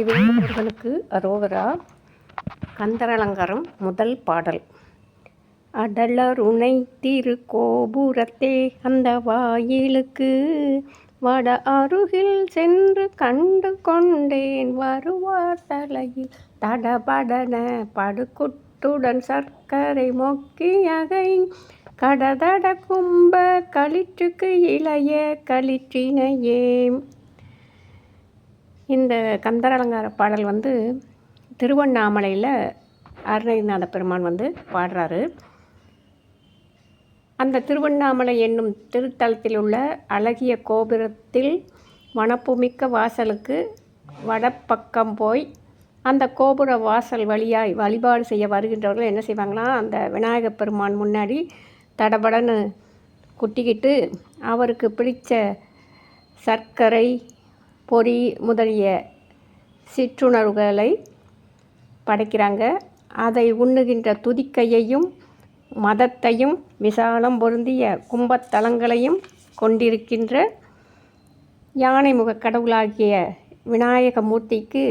வெற்றிவேல் அரோவரா அரோகரா முதல் பாடல். அடலருணை திருக்கோபுரத்தே அந்த வாயிலுக்கு வட அருகில் சென்று கண்டு கொண்டேன். வருவார் தலையில் தடபடன படுக்குட்டுடன் சர்க்கரை மொக்கியகை கடதட கும்ப களிற்றுக்கு இளைய களிற்றினையே. இந்த கந்தர் அலங்கார பாடல் வந்து திருவண்ணாமலையில் அருணகிரிநாத பெருமான் வந்து பாடுறாரு. அந்த திருவண்ணாமலை என்னும் திருத்தலத்தில் உள்ள அழகிய கோபுரத்தில் வனப்புமிக்க வாசலுக்கு வடப்பக்கம் போய் அந்த கோபுர வாசல் வழியாய் வழிபாடு செய்ய வருகின்றவர்கள் என்ன செய்வாங்கன்னா அந்த விநாயகப் பெருமான் முன்னாடி தடபடன்னு குட்டிக்கிட்டு அவருக்கு பிடித்த சர்க்கரை பொறி முதலிய சிற்றுணர்வுகளை படைக்கிறாங்க. அதை உண்ணுகின்ற துதிக்கையையும் மதத்தையும் விசாலம் பொருந்திய கும்பத்தலங்களையும் கொண்டிருக்கின்ற யானை முகக் கடவுளாகிய விநாயகமூர்த்திக்கு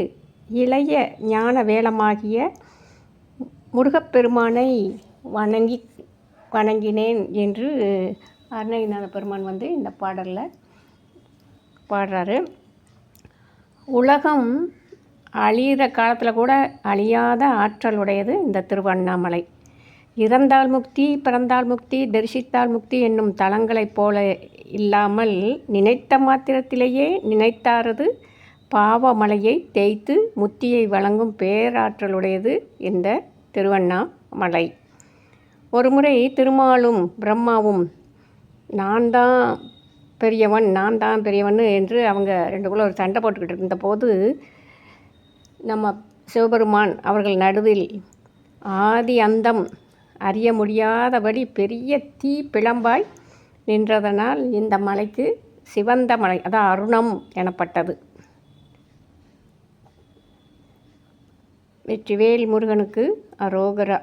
இளைய ஞான வேலமாகிய முருகப்பெருமானை வணங்கி வணங்கினேன் என்று அருணகிரிநாத பெருமான் வந்து இந்த பாடலில் பாடுறாரு. உலகம் அழியிற காலத்தில் கூட அழியாத ஆற்றல் உடையது இந்த திருவண்ணாமலை. இறந்தால் முக்தி பிறந்தால் முக்தி தரிசித்தால் முக்தி என்னும் தலங்களைப் போல இல்லாமல் நினைத்த மாத்திரத்திலேயே நினைத்தாரது பாவமலையை தேய்த்து முத்தியை வழங்கும் பேராற்றலுடையது இந்த திருவண்ணாமலை. ஒருமுறை திருமாலும் பிரம்மாவும் நான் தான் பெரியவன் நான் தான் பெரியவன் என்று அவங்க ரெண்டுக்குள்ள ஒரு சண்டை போட்டுக்கிட்டு இருந்தபோது நம்ம சிவபெருமான் அவர்கள் நடுவில் ஆதி அந்தம் அறிய முடியாதபடி பெரிய தீ பிளம்பாய் நின்றதனால் இந்த மலைக்கு சிவந்த மலை அதான் அருணம் எனப்பட்டது. வெற்றிவேல் முருகனுக்கு அரோகரா